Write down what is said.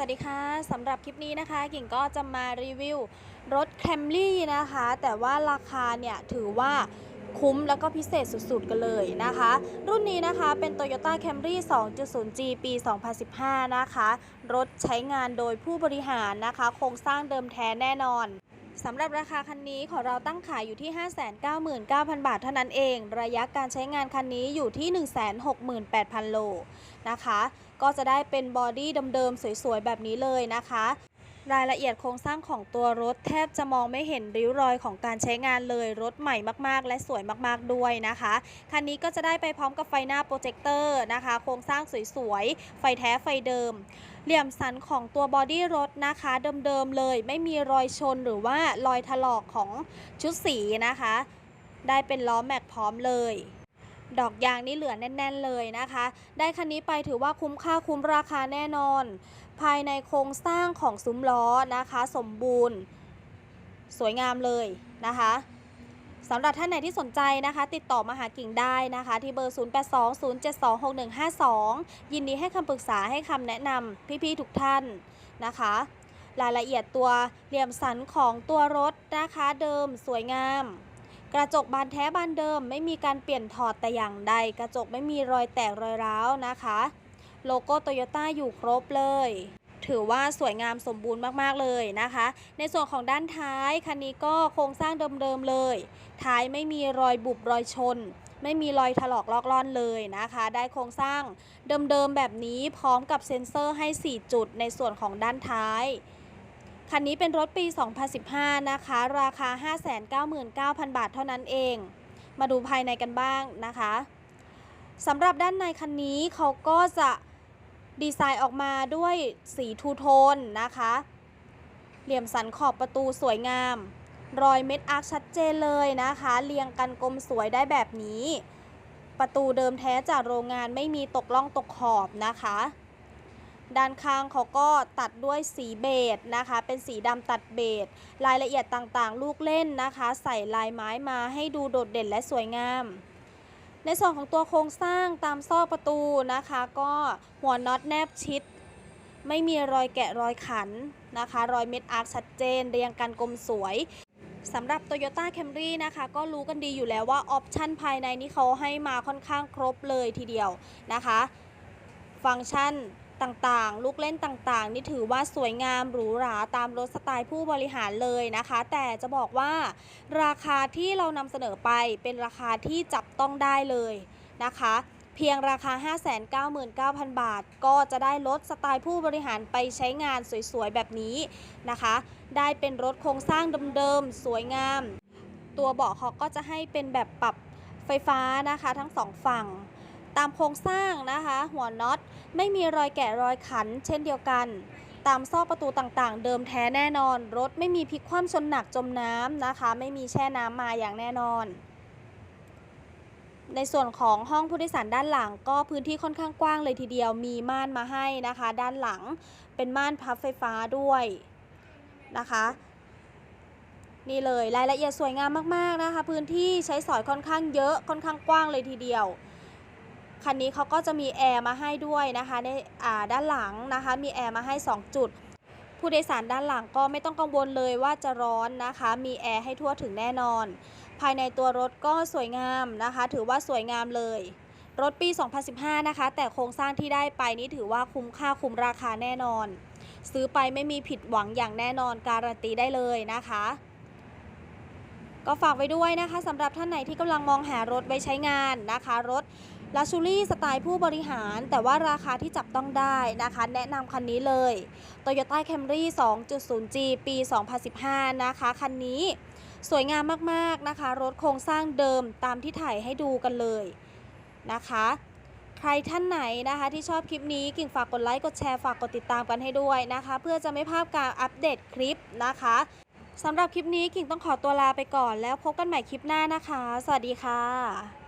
สวัสดีค่ะสำหรับคลิปนี้นะคะ กิ่งก็จะมารีวิวรถแคมรี่นะคะ แต่ว่าราคาเนี่ยถือว่าคุ้มแล้วก็พิเศษสุดๆกันเลยนะคะ รุ่นนี้นะคะเป็น Toyota Camry 2.0G ปี 2015 นะคะ รถใช้งานโดยผู้บริหารนะคะ โครงสร้างเดิมแท้แน่นอน สำหรับราคาคันนี้ของเราตั้งขายอยู่ที่ 599,000 บาทเท่านั้นเอง ระยะการใช้งานคันนี้อยู่ที่ 168,000 โลนะคะ ก็จะได้เป็นบอดี้เดิมๆสวยๆ แบบนี้เลยนะคะรายละเอียดโครงสร้างของตัวรถแทบจะมองไม่เห็นริ้วรอยของการใช้งานเลยรถใหม่มากๆ และสวยมากๆด้วยนะคะ คันนี้ก็จะได้ไปพร้อมกับไฟหน้าโปรเจคเตอร์นะคะ โครงสร้างสวยๆ ไฟแท้ไฟเดิม เหลี่ยมสันของตัวบอดี้รถนะคะเดิมๆเลย ไม่มีรอยชนหรือว่ารอยถลอกของชุดสีนะคะ ได้เป็นล้อแม็กพร้อมเลยดอกยางนี่เหลือแน่น ๆ เลยนะคะ ได้คันนี้ไปถือว่าคุ้มค่าคุ้มราคาแน่นอน ภายในโครงสร้างของซุ้มล้อนะคะ สมบูรณ์ สวยงามเลยนะคะ สำหรับท่านไหนที่สนใจนะคะ ติดต่อมาหากิ่งได้นะคะ ที่เบอร์ 0820726152 ยินดีให้คำปรึกษาให้คำแนะนำพี่ๆทุกท่านนะคะ รายละเอียดตัวเหลี่ยมสันของตัวรถนะคะเดิมสวยงาม กระจกบานแท้บานเดิม ไม่มีการเปลี่ยนถอดแต่อย่างใด กระจกไม่มีรอยแตกรอยร้าวนะคะ โลโก้โตโยต้าอยู่ครบเลยถือว่าสวยงามสมบูรณ์มาก ๆ เลยนะคะ ในส่วนของด้านท้าย คันนี้ก็โครงสร้างเดิม ๆ เลย ท้ายไม่มีรอยบุบรอยชน ไม่มีรอยถลอกลอกล่อนเลยนะคะ ได้โครงสร้างเดิมๆแบบนี้พร้อมกับเซ็นเซอร์ให้ 4 จุดในส่วนของด้านท้ายคันนี้เป็นรถปี 2015 นะคะ ราคา 599,000 บาทเท่านั้นเอง มาดูภายในกันบ้างนะคะสำหรับด้านในคันนี้เขาก็จะดีไซน์ออกมาด้วยสีทูโทนนะคะ เหลี่ยมสันขอบประตูสวยงาม รอยเม็ดอาร์คชัดเจนเลยนะคะ เรียงกันกลมสวยได้แบบนี้ ประตูเดิมแท้จากโรงงานไม่มีตกล่องตกขอบนะคะ ด้านข้างเขาก็ตัดด้วยสีเบจนะคะ เป็นสีดำตัดเบจรายละเอียดต่างๆ ลูกเล่นนะคะ ใส่ลายไม้มาให้ดูโดดเด่นและสวยงามในส่วนของตัวโครงสร้างตามซอกประตูนะคะ ก็หัวน็อตแนบชิด ไม่มีรอยแกะรอยขันนะคะ รอยเม็ดอาร์คชัดเจน เรียงกันกลมสวย สำหรับ Toyota Camry นะคะ ก็รู้กันดีอยู่แล้วว่าออปชันภายในนี้เขาให้มาค่อนข้างครบเลยทีเดียวนะคะ ฟังก์ชันต่างๆ ลูกเล่นต่างๆ นี่ถือว่าสวยงามหรูหราตามรถสไตล์ผู้บริหารเลยนะคะ แต่จะบอกว่าราคาที่เรานำเสนอไปเป็นราคาที่จับต้องได้เลยนะคะ เพียงราคา 599,000 บาท ก็จะได้รถสไตล์ผู้บริหารไปใช้งานสวยๆ แบบนี้นะคะ ได้เป็นรถโครงสร้างเดิมๆ สวยงาม ตัวเบาะเขาก็จะให้เป็นแบบปรับไฟฟ้านะคะทั้งสองฝั่งตามโครงสร้างนะคะ หัวน็อตไม่มีรอยแกะรอยขัน เช่นเดียวกัน ตามซอกประตูต่างๆ เดิมแท้แน่นอน รถไม่มีพลิกคว่ำชนหนักจมน้ำนะคะ ไม่มีแช่น้ำมาอย่างแน่นอน ในส่วนของห้องผู้โดยสารด้านหลัง ก็พื้นที่ค่อนข้างกว้างเลยทีเดียวมีม่านมาให้นะคะ ด้านหลังเป็นม่านพับไฟฟ้าด้วยนะคะ นี่เลยรายละเอียดสวยงามมากๆนะคะ พื้นที่ใช้สอยค่อนข้างเยอะค่อนข้างกว้างเลยทีเดียวคันนี้เขาก็จะมีแอร์มาให้ด้วยนะคะในด้านหลังนะคะมีแอร์มาให้ 2 จุด ผู้โดยสารด้านหลังก็ไม่ต้องกังวลเลยว่าจะร้อนนะคะ มีแอร์ให้ทั่วถึงแน่นอน ภายในตัวรถก็สวยงามนะคะ ถือว่าสวยงามเลย รถปี 2015 นะคะ แต่โครงสร้างที่ได้ไปนี่ถือว่าคุ้มค่าคุ้มราคาแน่นอน ซื้อไปไม่มีผิดหวังอย่างแน่นอนการันตีได้เลยนะคะก็ฝากไว้ด้วยนะคะสำหรับท่านไหนที่กำลังมองหารถไว้ใช้งานนะคะ รถ ลักชูรี่สไตล์ผู้บริหาร แต่ว่าราคาที่จับต้องได้นะคะ แนะนำคันนี้เลย Toyota Camry 2.0G ปี 2015 นะคะ คันนี้สวยงามมากๆนะคะ รถโครงสร้างเดิมตามที่ถ่ายให้ดูกันเลยนะคะ ใครท่านไหนนะคะ ที่ชอบคลิปนี้กิ่งฝากกดไลค์ กดแชร์ ฝากกดติดตามกันให้ด้วยนะคะ เพื่อจะไม่พลาดการอัปเดตคลิปนะคะสำหรับคลิปนี้กิ่งต้องขอตัวลาไปก่อนแล้วพบกันใหม่คลิปหน้านะคะ สวัสดีค่ะ